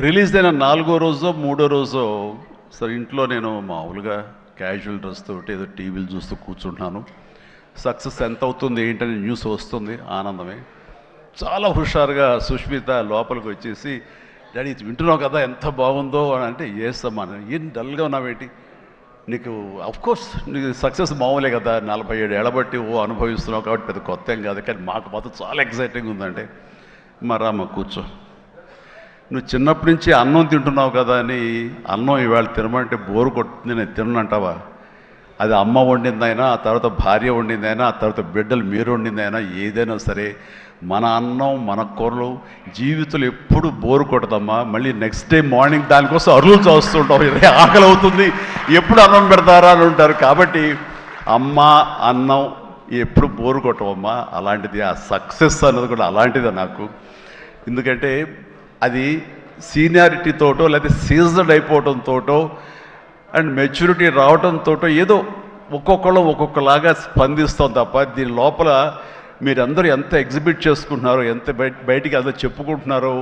Release అయిన నాలుగో రోజో మూడో రోజో సరే ఇంట్లో నేను మామూలుగా క్యాజువల్ డ్రెస్ తోటి ఏదో టీవీలు చూస్తూ కూర్చుంటున్నాను. సక్సెస్ ఎంత అవుతుంది ఏంటని న్యూస్ వస్తుంది ఆనందమే. చాలా హుషారుగా సుష్మిత లోపలికి వచ్చేసి డాడీ ఇది వింటున్నావు కదా ఎంత బాగుందో? అని అంటే ఏసమ్మా ఏం డల్గా ఉన్నావేంటి నీకు కోర్స్ నీకు సక్సెస్ మామూలే కదా నలభై ఏడు ఏళ్ళబట్టి ఓ అనుభవిస్తున్నావు కాబట్టి పెద్ద కొత్త ఏం కాదు కానీ మాకు మాత్రం చాలా ఎక్సైటింగ్ ఉందంటే. మరమ్మ కూర్చో. నువ్వు చిన్నప్పటి నుంచి అన్నం తింటున్నావు కదా అని అన్నం ఇవాళ తినమంటే బోరు కొట్టుతుంది నేను తిన్నంటావా? అది అమ్మ వండిందైనా ఆ తర్వాత భార్య వండిందైనా ఆ తర్వాత బిడ్డలు మీరు వండిందైనా ఏదైనా సరే మన అన్నం మన కూరలు జీవితంలో ఎప్పుడు బోరు కొట్టదమ్మా. మళ్ళీ నెక్స్ట్ డే మార్నింగ్ దానికోసం అరులు చూస్తుంటాం ఇదే ఆకలి అవుతుంది. ఎప్పుడు అన్నం పెడతారా అని ఉంటారు. కాబట్టి అమ్మ అన్నం ఎప్పుడు బోరు కొట్టవమ్మా. అలాంటిది ఆ సక్సెస్ అన్నది కూడా అలాంటిదే నాకు. ఎందుకంటే అది సీనియారిటీతోటో లేదా సీజన్డ్ అయిపోవడంతోటో అండ్ మెచ్యూరిటీ రావడంతో ఏదో ఒక్కొక్కళ్ళు ఒక్కొక్కలాగా స్పందిస్తాం తప్ప దీని లోపల మీరందరూ ఎంత ఎగ్జిబిట్ చేసుకుంటున్నారో ఎంత బయట బయటికి అదో చెప్పుకుంటున్నారో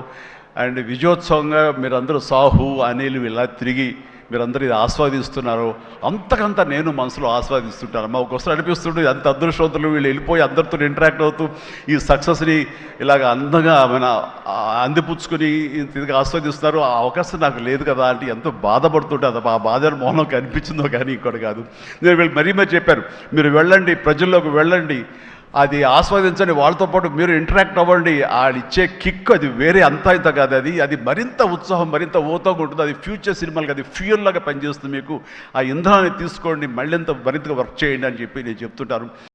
అండ్ విజయోత్సవంగా మీరందరూ సాహు అనిల్ ఇలా తిరిగి మీరందరూ ఇది ఆస్వాదిస్తున్నారు. అంతకంత నేను మనసులో ఆస్వాదిస్తుంటాను. మా ఒకసారి అనిపిస్తుంటే అంత అదృష్టవంతులు వీళ్ళు వెళ్ళిపోయి అందరితో ఇంటరాక్ట్ అవుతూ ఈ సక్సెస్ని ఇలాగ అందంగా మన అందిపుచ్చుకొని ఇదిగా ఆస్వాదిస్తున్నారు. ఆ అవకాశం నాకు లేదు కదా అంటే ఎంతో బాధపడుతుంటే అది ఆ బాధ మౌనం కనిపించిందో కానీ ఇక్కడ కాదు. నేను వీళ్ళు మరీ మరీ చెప్పారు మీరు వెళ్ళండి ప్రజల్లోకి వెళ్ళండి. అది ఆస్వాదించండి వాళ్ళతో పాటు మీరు ఇంటరాక్ట్ అవ్వండి. వాళ్ళు ఇచ్చే కిక్ అది వేరే అంతా ఇంత కాదు అది. అది మరింత ఉత్సాహం మరింత ఊతంగా ఉంటుంది. అది ఫ్యూచర్ సినిమాలకు అది ఫ్యూయల్ లాగా పనిచేస్తుంది మీకు. ఆ ఇంధనాన్ని తీసుకోండి. మళ్ళీ మరింతగా వర్క్ చేయండి అని చెప్పి నేను చెప్తుంటాను.